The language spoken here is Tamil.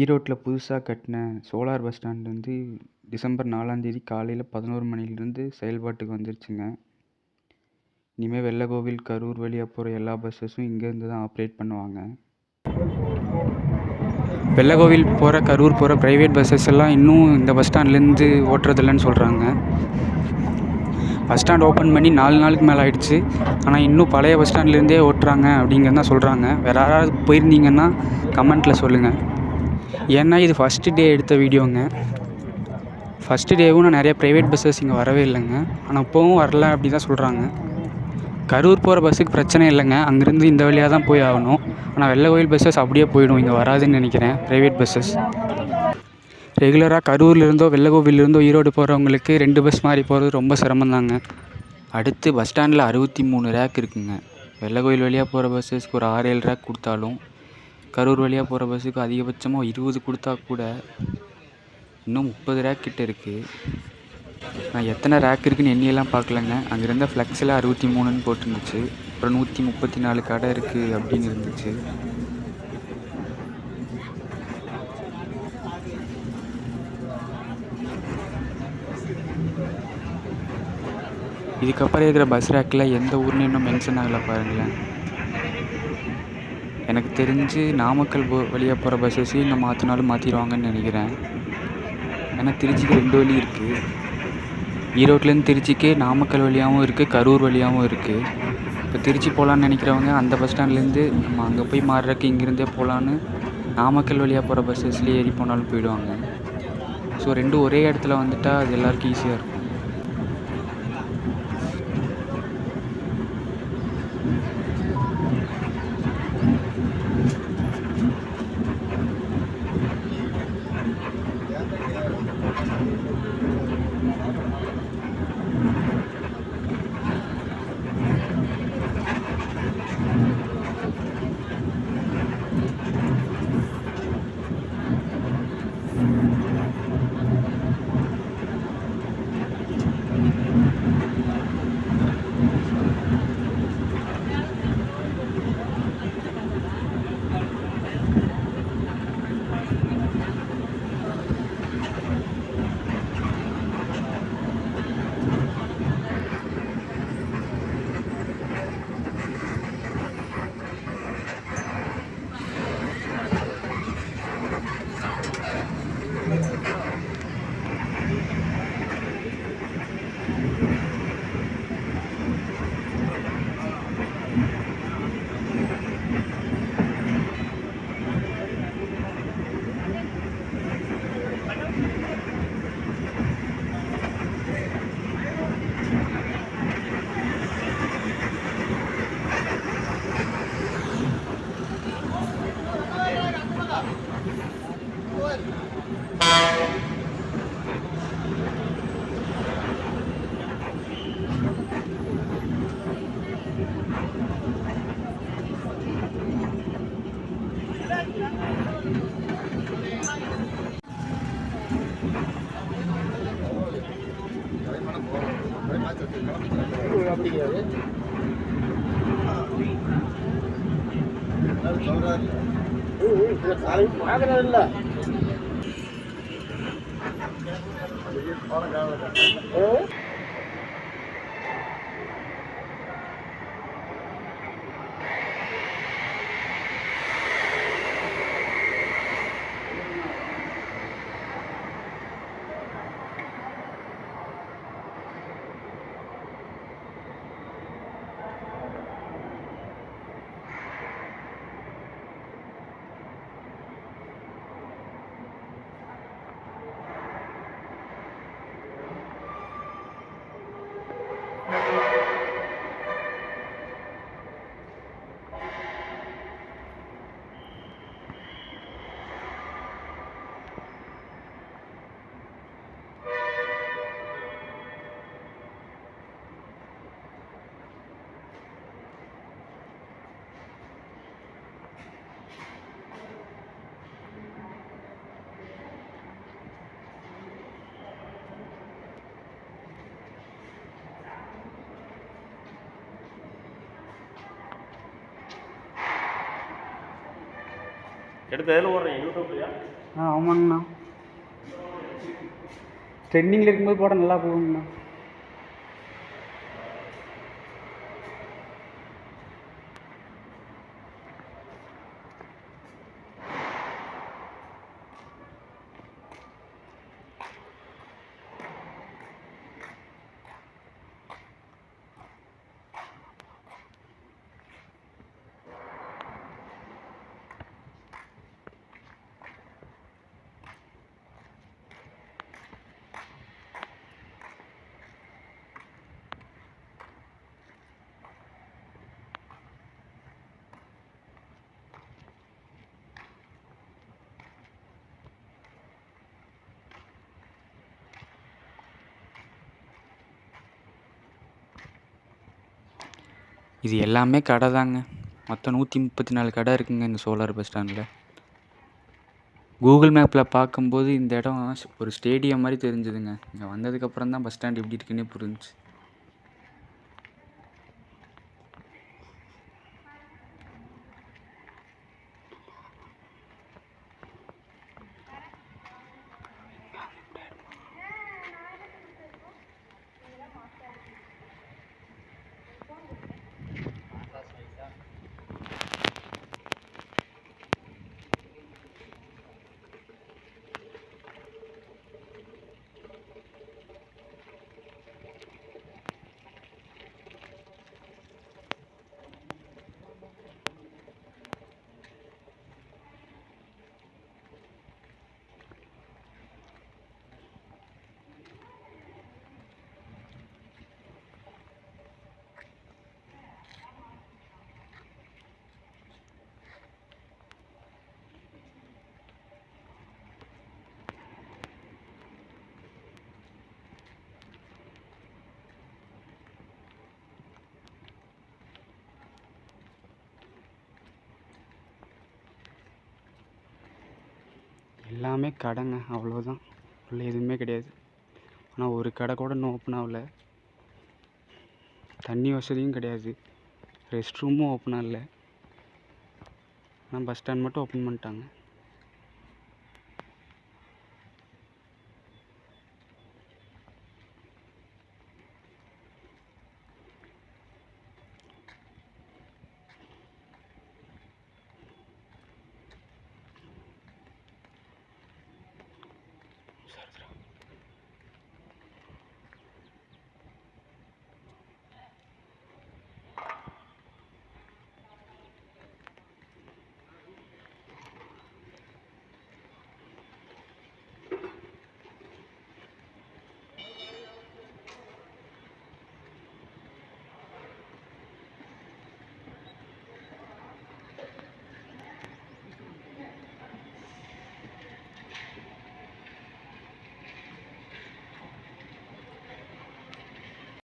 ஈரோட்டில் புதுசாக கட்டின சோலார் பஸ் ஸ்டாண்ட் வந்து டிசம்பர் நாலாந்தேதி காலையில் பதினோரு மணிலேருந்து செயல்பாட்டுக்கு வந்துருச்சுங்க. இனிமேல் வெள்ளகோவில் கரூர் வழியாக போகிற எல்லா பஸ்ஸஸும் இங்கேருந்து தான் ஆப்ரேட் பண்ணுவாங்க. வெள்ளகோவில் போகிற கரூர் போகிற ப்ரைவேட் பஸ்ஸஸ் எல்லாம் இன்னும் இந்த பஸ் ஸ்டாண்ட்லேருந்து ஓட்டுறதில்லன்னு சொல்கிறாங்க பஸ் ஸ்டாண்ட் ஓப்பன் பண்ணி நாலு நாளுக்கு மேலே ஆயிடுச்சு. ஆனால் இன்னும் பழைய பஸ் ஸ்டாண்ட்லேருந்தே ஓட்டுறாங்க அப்படிங்கிறது தான் சொல்கிறாங்க வேறு யாராவது போயிருந்தீங்கன்னா கமெண்ட்டில் சொல்லுங்கள் ஏன்னா இது ஃபஸ்ட்டு டே எடுத்த வீடியோங்க ஃபஸ்ட்டு டேவும் நான் நிறைய ப்ரைவேட் பஸ்ஸஸ் இங்கே வரவே இல்லைங்க. ஆனால் இப்போவும் வரல அப்படி தான் சொல்கிறாங்க கரூர் போகிற பஸ்ஸுக்கு பிரச்சனை இல்லைங்க. அங்கேருந்து இந்த வழியாக தான் போய் ஆகணும். ஆனால் வெள்ளை கோயில் பஸ்ஸஸ் அப்படியே போயிடும். இங்கே வராதுன்னு நினைக்கிறேன். ப்ரைவேட் பஸ்ஸஸ் ரெகுலராக கரூர்லேருந்தோ வெள்ளகோவிலிருந்தோ ஈரோடு போகிறவங்களுக்கு ரெண்டு பஸ் மாறி போகிறது ரொம்ப சிரமந்தாங்க அடுத்து பஸ் ஸ்டாண்டில் அறுபத்தி மூணு ரேக் இருக்குங்க. வெள்ளக்கோயில் வழியாக போகிற பஸ்ஸஸ்க்கு ஒரு ஆறு ஏழு ரேக் கொடுத்தாலும் கரூர் வழியாக போகிற பஸ்ஸுக்கு அதிகபட்சமாக இருபது கொடுத்தா கூட இன்னும் முப்பது ரேக் கிட்ட இருக்குது நான் எத்தனை ரேக் இருக்குதுன்னு எண்ணியெல்லாம் பார்க்கலங்க. அங்கே இருந்த ஃப்ளெக்ஸில் அறுபத்தி மூணுன்னு போட்டிருந்துச்சு. அப்புறம் நூற்றி முப்பத்தி நாலு கடை இருக்குது அப்படின்னு இருந்துச்சு. இதுக்கப்புறம் இருக்கிற பஸ் ரேக்கில் எந்த ஊர்னு இன்னும் மென்ஷன் ஆகலை பாருங்களேன். எனக்கு தெரிஞ்சு நாமக்கல் போ வழியாக போகிற பஸ்ஸஸையும் இன்னும் மாற்றினாலும் மாற்றிடுவாங்கன்னு நினைக்கிறேன். ஏன்னா திருச்சிக்கு ரெண்டு வழி இருக்குது ஈரோட்லேருந்து திருச்சிக்கு நாமக்கல் வழியாகவும் இருக்குது கரூர் வழியாகவும் இருக்குது இப்போ திருச்சி போகலான்னு நினைக்கிறவங்க அந்த பஸ் ஸ்டாண்ட்லேருந்து நம்ம அங்கே போய் மாறுறக்கு இங்கேருந்தே போகலான்னு நாமக்கல் வழியாக போகிற பஸ்ஸஸ்லேயே ஏறி போனாலும் போயிடுவாங்க. ஸோ ரெண்டும் ஒரே இடத்துல வந்துட்டால் அது எல்லாருக்கும் ஈஸியாக இருக்கும். அப்படிங்கிறாரு சொல்றாரு. பார்க்கறது இல்லை. பாடம் காவலை எடுத்து எதில் ஓடுறீங்க? யூடியூப்லையா ஆ ஆமாங்கண்ணா. ட்ரெண்டிங்கில் இருக்கும்போது போட நல்லா போகுங்கண்ணா. இது எல்லாமே கடை தாங்க. மொத்தம் நூற்றி முப்பத்தி நாலு கடை இருக்குங்க இந்த சோலார் பஸ் ஸ்டாண்டில். கூகுள் மேப்பில் பார்க்கும்போது இந்த இடம் ஒரு ஸ்டேடியம் மாதிரி தெரிஞ்சுதுங்க. இங்கே வந்ததுக்கப்புறம் தான் பஸ் ஸ்டாண்ட் எப்படி இருக்குன்னே புரிஞ்சுச்சு. எல்லாமே கடைங்க அவ்வளோதான் உள்ள எதுவுமே கிடையாது. ஆனால் ஒரு கடை கூட இன்னும் ஓப்பன் ஆகல. தண்ணி வசதியும் கிடையாது. ரெஸ்ட் ரூமும் ஓப்பன் ஆகல. ஆனால் பஸ் ஸ்டாண்ட் மட்டும் ஓப்பன் பண்ணிட்டாங்க.